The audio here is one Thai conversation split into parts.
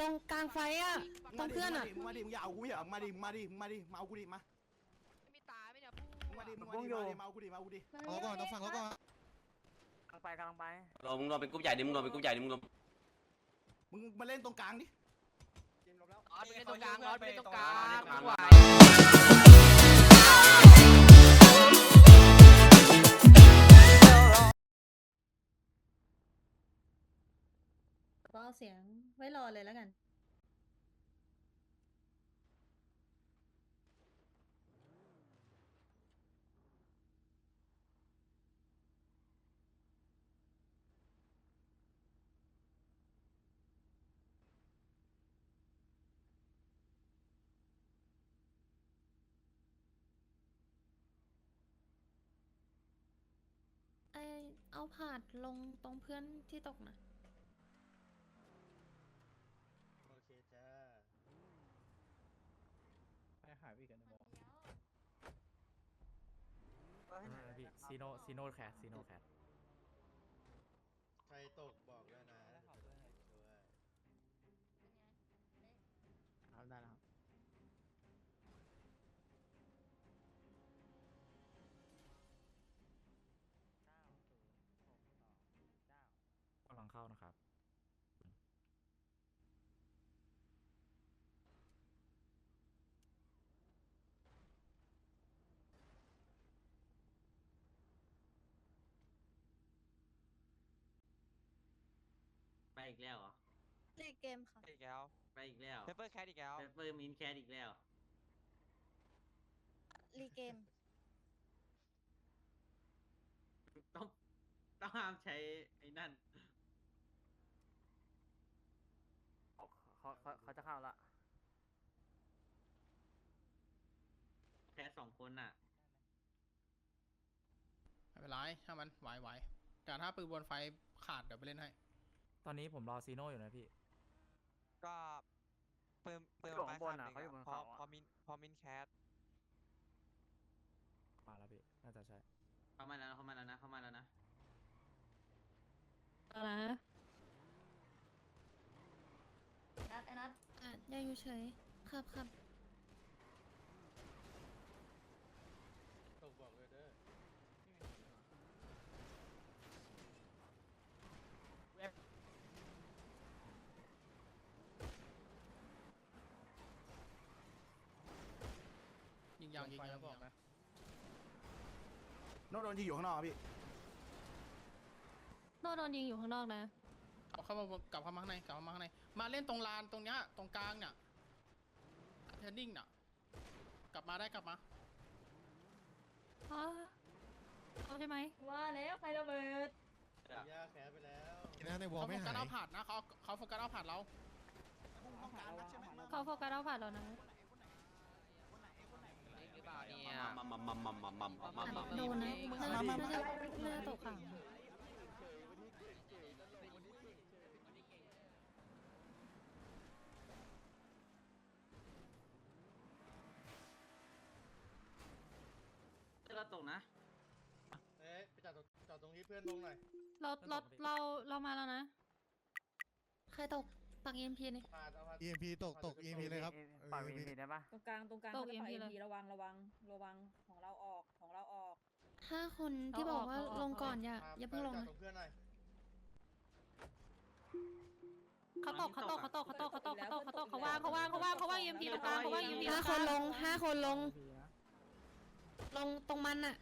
ลงกลางไฟอะตรงเพื่อนอะมึงมาดิมึงอย่าเอากูอย่าเอามาดิมึงมาดิมึงมาดิมาเอากูดิมาไม่มีตาไม่เนี่ยมึงมาดิมึงมาดิมาดิมาเอากูดิมาเอากูดิเอาก่อนต้องฟังเขาก่อนกำลังไปกำลังไปรอมึงรอเป็นกรุ๊ปใหญ่ดิมึงรอเป็นกรุ๊ปใหญ่ดิมึงรอมึงมาเล่นตรงกลางดิออสไปเล่นตรงกลางออสไปเล่นตรงกลาง เอาเสียงไว้รอเลยแล้วกัน ไอเอาผาดลงตรงเพื่อนที่ตกนะ โอเคจ้า ไปหาพี่กันในวอลพี่ ซีโนซีโนแคสซีโนแคสใครตกบอกด้วยนะด้วยครับได้แล้วครับกำลังเข้านะครับ อีกแล้วเหรอเล่นเกมค่ะ อีกแล้วไปอีกแล้วเปเปอร์แคทอีกแล้วเปเปอร์มินแคทอีกแล้วรีเกม ต้องต้องห้ามใช้ไอ้นั่น เขาเขาเขาจะเข้าละ แค่สองคนน่ะ ไม่เป็นไรถ้ามันไหวไหวแต่ถ้าปืนบนไฟขาดเดี๋ยวไปเล่นให้ ตอนนี้ผมรอซีโนอยู่นะพี่ ก็เพิ่มเพิ่มอยู่ข้างบนอะเขาอยู่บนพอเขาพออะมินพอมินแคทมาแล้วพี่ น่าจะใช่ เข้ามาแล้วนะเข้ามาแล้วนะเข้ามาแล้วนะเอาละนัดไอ้นัดอะอย่าอยู่เฉยครับครับ ตกบอกเลยเด้อ ยิงยาวยิงยาวบอกนะโน้ตโดนยิงอยู่ข้างนอกอะพี่ โนโดนยิงอยู่ข้างนอกนะ กลับเข้ามากลับเข้ามาข้างในกลับเข้ามาข้างในมาเล่นตรงลานตรงเนี้ยตรงกลางเนี่ยเทนนิ่งน่ะกลับมาได้กลับมา อ๋อเอาใช่ไหม ว่าแล้วใครระเบิด ย่าแคสไปแล้วนะในวอลเขาโฟไม่กัหาสเอายผ่านนะเขาเขาโฟกัสเอาผ่านเราห้องกลางนัดใช่ไหมเขาโฟกัสเอาผ่านเรานะ มัมมัมมัมมัมมัมมัมมัมมัมโดนนะน่าจะน่าจะน่าจะตกข่าวเลือดตกนะเอ๊ะไปจอดตรงจอดตรงนี้เพื่อนลงหน่อย เราเราเราเรามาแล้วนะ ใครตก ปักเอ็นพีนี่พาดเอาพาด EMP ตกตก EMP เลยครับปากมีผิดได้ปะตรงกลางตรงกลางตกเขาจะปล่อย EMP เลย EMP ระวังระวังระวังของเราออกของเราออก ห้าคนที่บอกว่าลงก่อนอย่าพอย่าเพิ่งลงไปจอดนะตรงเพื่อนหน่อยเขาตกเขาตกเขาตกเขาตกเขาตกเขาตกเขาตกเขาว่างเขาว่างเขาว่างเขาว่างเอ็มพีตรงกลางเขาว่างเอ็มพีห้าคนลงห้าคนลง ลงตรงมันอะ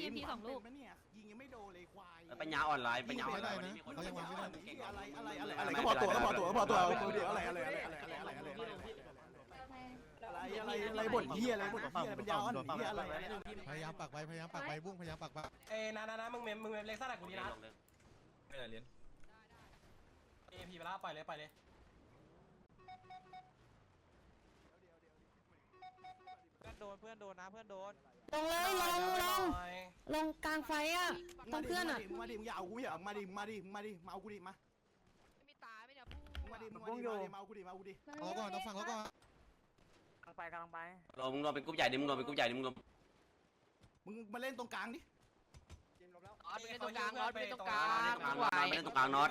เขาว่างเอ็มพีสองลูก เป็นปะเนี่ยยิงยังไม่โดนเลยควายปัญญาอ่อนไลน์ปัญญาอ่อนไลได้น์วันนะนี้มีคนเขายังวางไม่ได้อะไรอะไรอะไรอะไรก็พอตัวก็พอตัวก็พอตัวเดี๋ยวอะไรอะไรอะไรอะไรอะไรอะไรอะไรอะไรอะไรบ่นเฮียอะไรบ่นเฮียอะไรเป็นยาวอ่อนเฮียอะไรพยายามปักไปพยายามปักไปบุ้งพยายามปักไปเอ้ยนะนะนะมึงเมมมึงเมมเล็กซ่ากูดีนะลงเลยไม่ได้เรียนเอพีไปแล้วปล่อยเลยปล่อยเลย นโดนเพื่อนโดนนะเพื่อนโดนลงเลยลงลงลงกลางไฟอะตรงเพื่อนอะมึงมาดิมึงอย่าเอากูอย่ามาดิมาดิมาดิมาเอากูดิมาไม่มีตาไม่เนี่ยมึงมาดิมึงมาดิมาเอากูดิมาเอากูดิเอาก่อนต้องฟังเขาก่อนกำลังไปกำลังไปรอมึงรอเป็นกรุ๊ปใหญ่ดิมึงรอเป็นกรุ๊ปใหญ่ดิมึงรอมึงมาเล่นตรงกลางดิออสไปเล่นตรงกลางออสไปเล่นตรงกลางกลางไหวมาเล่นตรงกลางน็อต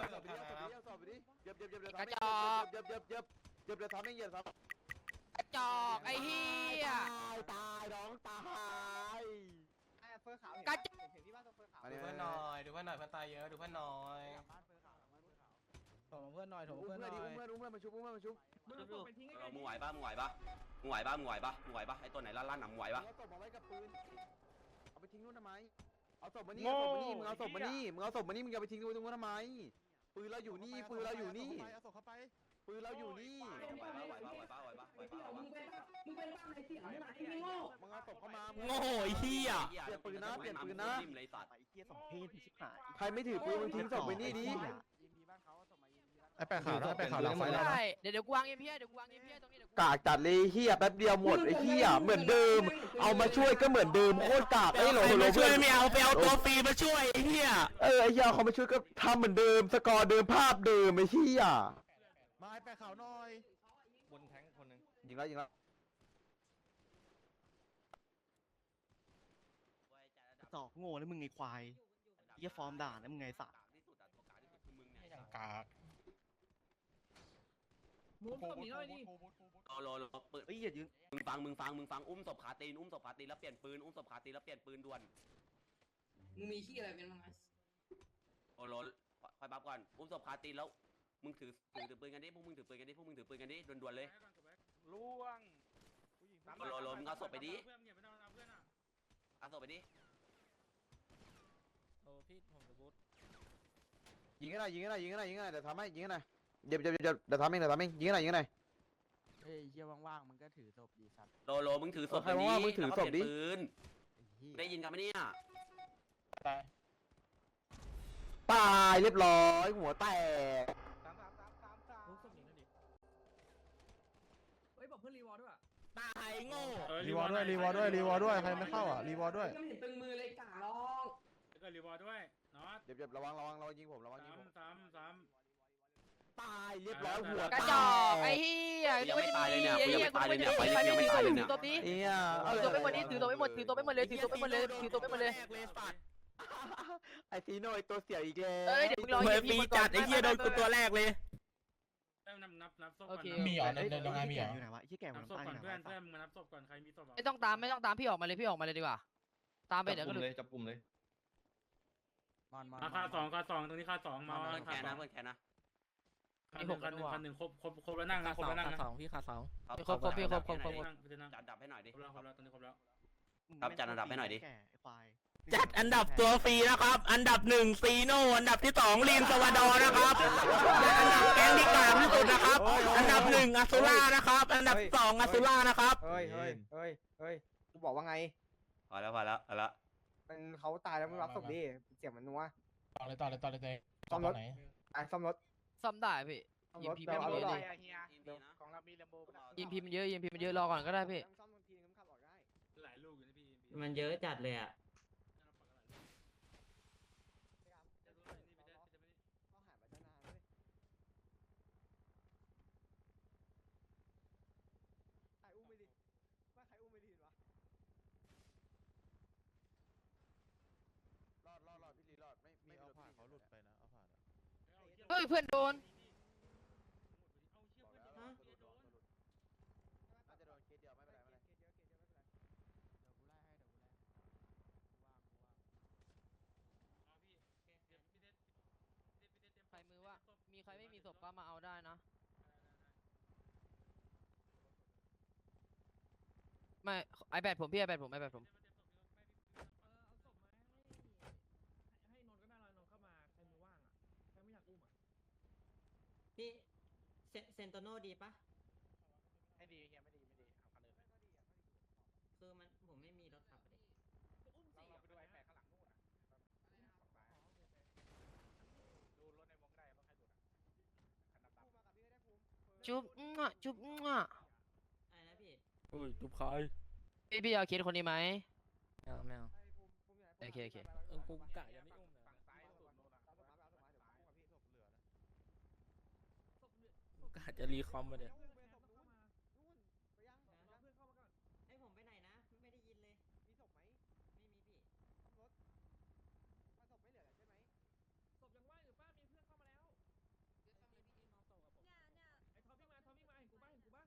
เย็บเย็บเย็บเย็บกระจอกเย็บเย็บเย็บเย็บเย็บทำไม่เย็บทำกระ จอกไอ้เหี้ยตายตายน้องตายกระจอกดูเพื่อนหน่อยดูเพื่อนหน่อยเพื่อนตายเยอะดูเพื่อนหน่อยถมเพื่อนหน่อยถมอุ้มเพื่อนเพื่หอนน่ดิอยอุ้มเพื่อนอุ้มเพื่อนมาชุบอุ้มเพื่อนมาชุบเรามึงไหวปะมึงไหวปะมึงไหวปะมึงไหวปะมึงไหวปะไอตัวไหนลั่นๆหนังมึงไหวปะเอาศพมาไว้กับปืนเอาไปทิ้งนู่นทำไมเอาศพมานี่เอาศพมานี่มึงเอาศพมานี่มึงเอาศพมานี่มึงจะไปทิ้งตรงนู้นทำไมปืนเราอยู่นี่ปืนเราอยู่นี่เอาศพเข้าไป ปืนเราอยู่นี่ไหวปะไหวปะไหวปะไหวปะไหวปะไหวปะมึงเอาศพเข้ามาโง่ไอ้เหี้ยเปลี่ยนปืนนะเปลี่ยนปืนนะนิ่มเลยสัตว์ใครไม่ถือปืนมึงทิ้งศพไปนี่ดิไอ้แปะขาวไอ้แปะขาวหลังไฟแล้วเดี๋ยวเดี๋ยวกูวางเอ็มพีเดี๋ยวกูวางเอ็มพีตรงนี้เดี๋ยวกากจัดเลยเฮียแป๊บเดียวหมดไอ้เฮียเหมือนเดิม เอามาช่วยก็เหมือนเดิมโคตรกากไอ้หลโหลมาช่วยไม่เอาไปเอาตัวฟรีมาช่วยไอ้เหี้ยเออไอ้เฮียเขามาช่วยก็ทำเหมือนเดิม สกอร์เดิมภาพเดิมไอ้เฮียมาไอ้ แปะขาวหน่อย บนแทงคนหนึ่งยิงแล้วยิงแล้วสอกโง่แล้วมึงไงควาย เหี้ยฟอร์มด่าแล้วมึงไงสัตว์ที่สุดอะตัวกลางที่สุดคือมึงเนี่ยอย่างกากมูฟตรงนี้หน่อยดิ รอรอรอเปิดเอ้ยอย่ายืนมึงฟังมึงฟังมึงฟังอุ้มศพขาตีนอุ้มศพขาตีนแล้วเปลี่ยนปืนอุ้มศพขาตีนแล้วเปลี่ยนปืนด่วนมึงมีขี้อะไรเป็นบ้างไงโอ้โหคอยบับก่อนอุ้มศพขาตีนแล้ว มึงถือถือถือปืนกันดิพวกมึงถือปืนกันดิพวกมึงถือปืนกันดิด่วนๆเลย ล่วงโหลโหลมึงเอาศพไปดิเอาศพไปดิโอ้พี่ผมจะบูทยิงให้หน่อยยิงให้หน่อยยิงให้หน่อยยิงให้หน่อยเดี๋ยวทำให้ยิงให้หน่อยเดี๋ยวเดี๋ยวเดี๋ยวเดี๋ยวทำเองเดี๋ยวทำเองยิงให้หน่อยยิงให้หน่อย เฮ้ยเหี้ยว่างๆมึงก็ถือศพดีสัตว์โหลโหลมึงถือศพใครว่ามึงถือศพดิแล้วก็เปลี่ยนปืนได้ยินกันไหมเนี่ยตายเรียบร้อยหัวแตก เฮ้ยบอกเพื่อนรีวอลด้วยตายโง่รีวอร์ด้วยรีวอร์ด้วยรีวอร์ด้วยใครไม่เข้าอะรีวอร์ด้วยก็ไม่เห็นตึงมือเลยกาลองแล้วก็รีวอร์ด้วยน็อตเดี๋ยวเดี๋ยวระวังระวังระวังยิงผมระวังยิงผมซ้ำซ้ำตายเรียบร้อยหัวกระแตจอกไอ้เหี้ยกูยังไม่ตายเลยเนี่ยกูยังไม่ตายเลยเนี่ยไฟใครยังไม่ไม่มีตายเลยถืเนี่ยอตัวนี้เอี้ยถือตัวไปหมดนี้ถือตัวไปหมดถือตัวไปหมดเลยถือตัวไปหมดเลยถือตัวไปหมดเลยไอซีโน่ไอตัวเสี่ยวอีกแล้วเอ้ยเดี๋ยวมึงรอเฮ้ย EMP ฟรีก่อนจัดไอ้เหี้ยโดนกูตัวแรกเลยเอ้ย นับนับนับศพโอก่อนเคนับมีเหรอในในโรงงานมีเหรอ อยู่ไหนวะยี่แก่นับศพก่อนเพื่อนเพื่อนมึงมานับศพก่อนใครมีศพอะไม่ต้องตามไม่ต้องตามพี่ออกมาเลยพี่ออกมาเลยดีกว่า ตามไปเดี๋ยวก็หลุดเลยจับกลุ่มเลยมันมันอะค่าสองค่าสองตรงนี้ค่าสองมาเพื่อนค่าแค่สอนะงเพื่อนแค่นะคันหนึ่งคันหนึ่งคันหนึ่งครบครบครบแล้วนั่งนะครบแล้วนั่งขานะสองพี่ขาสองครบครบพี่ครบครบครบนั่งพี่จะนั่งจัดอันดับให้หน่อยดิครบแล้วครบแล้วตอนนี้ครบแล้ว ครับจัดอันดับให้หน่อยดิ จัดอันดับตัวฟรีนะครับ อันดับหนึ่งซีโนอันดับที่สองลีนสวาดอร์นะครับและอันดับแก๊งที่กลางที่สุดนะครับ อันดับหนึ่งอสุล่านะครับ อันดับสองอสุล่านะครับ เฮ้ยเฮ้ยเฮ้ยเฮ้ยกูบอกว่าไง พอแล้วพอแล้วพอแล้วมันเขาตายแล้วมึงรับศพดิเสียงมันนัว ต่อเลยต่อเลยต่อเลยเต้ซ่อมรถ ไหนไอ้ซ่อมรถซ่อมได้พี่ ซ่อมยิรมถพีเดี๋ยวไม่เอารถมีหเลน่อยยยิมพีมันเยอะยิมพีมันเยอะรอก่อนก็ได้พี่ ซ่อมบางทีมันขับออกได้หลายลูกอยู่นะพี่มันเยอะจัดเลยอะ เขาหายไปตั้งนานเลยใครอุ้มไม่ดีว่าใครอุ้มไม่ดีวะ รอดรอดรอดพี่ลีรอดไม่ มี ไม่ เอา โดน ผ่าน พี่ เขาหลุดไป นะ นะเอาผ่านอะ เฮ้ยเพื่อนโดน น่าจะโดนเคสเดียวไม่เป็นไรไม่เป็นไรใครมือว่า มีใครไม่มีศพก็มาเอาได้นะ ไม่ไอแปดผมพี่ไอแปดผมไอแปดผม เออเอาศพมาให้ให้นนท์ก็ได้เลยนนท์เข้ามาใครมือว่างอะใครไม่อยากอุ้มอะ พี่เซนโตโนดีปะไม่ดีเฮียไม่ดีไม่ดีเอาคันอื่นคือมันผมไม่มีรถขับเลยอุ้มสี่เราไปดูไอ้แปดข้างหลังนู่นอะดูรถในวงได้รถใครดูดอะคันดำภูมิมากับพี่ก็ได้ภูมิจุ๊บอื้อจุ๊บอื้ออะไรนะพี่อุ้ยจุบคายพี่พี่เอาเคสคนนี้ไหมไม่เอาไม่เอาไอ้ภูมิภูมิอยู่ไหนโอเคโอเคเออกูกะยังไม่อุ้ม ก็อาจจะรีคอมมาเดี๋ยวให้ผมไปไหนนะ ไม่ได้ยินเลย มีศพไหมไม่มีพี่ต้องรถ้าศพไม่เหลือใช่ไหมศพยังว่างอยู่ป้ามีเพื่อนเข้ามาแล้วเดี๋ยวทำเลพี่เอ็มเอาศพกับผมไอ้ทอมวิ่งมา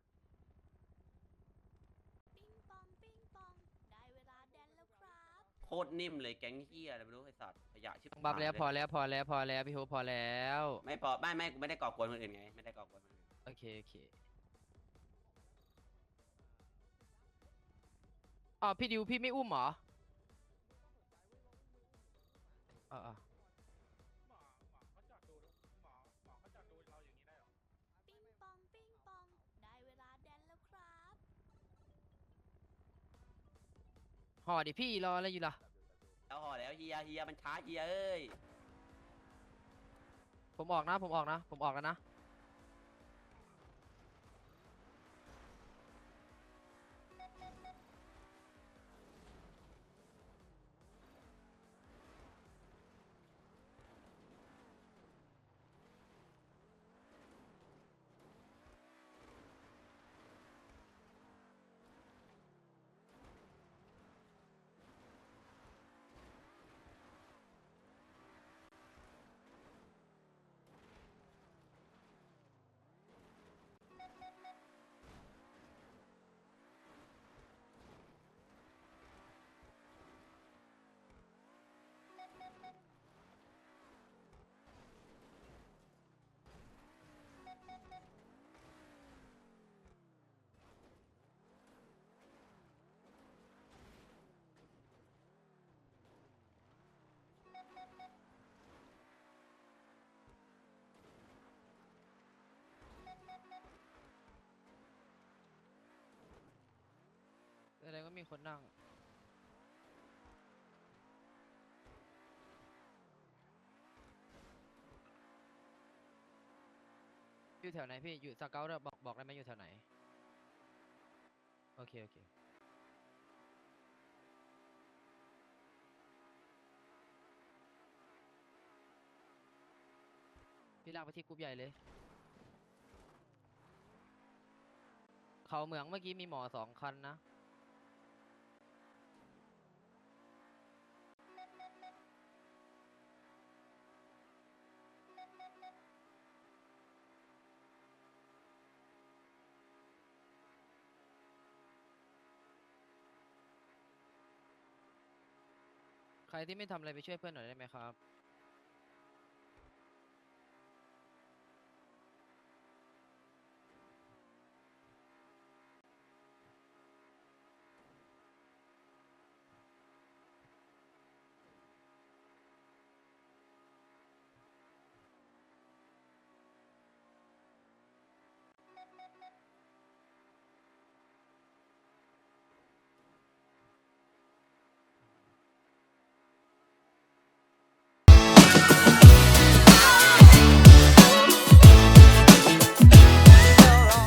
ทอมวิ่มาปิงปองได้เวลาแดนแล้วครับโคตรนิ่มเลยแก๊งเฮียอะไรไม่รู้ไอ้สัตว์ขยะชิบบับแล้วพอแล้วพอแล้วพอแล้วพี่โฮพอแล้ว ไม่พอไม่ไม่กูไม่ได้ก่อกวนคนอื่นไง ไม่ได้ก่อกวน โอเค โอเคอ๋อพี่ดิวพี่ไม่อุ้มเหรออ๋ออ๋อปิงปองปิงปอง ได้เวลาแดนแล้วครับห่อดิพี่รออะไรอยู่ล่ะแล้วห่อแล้วเฮียเฮียมันช้าเฮียเอ้ย ผมออกนะ ผมออกนะ ผมออกแล้วนะ แสดงว่มีคนนั่ง อยู่แถวไหนพี่ อยู่สเกลบอกบอกได้ไหมอยู่แถวไหน โอเค โอเค พี่ลากไปที่กรุ๊ปใหญ่เลย เขาเหมืองเมื่อกี้มีหมอสองคันนะ ใครที่ไม่ทำอะไรไปช่วยเพื่อนหน่อยได้ไหมครับ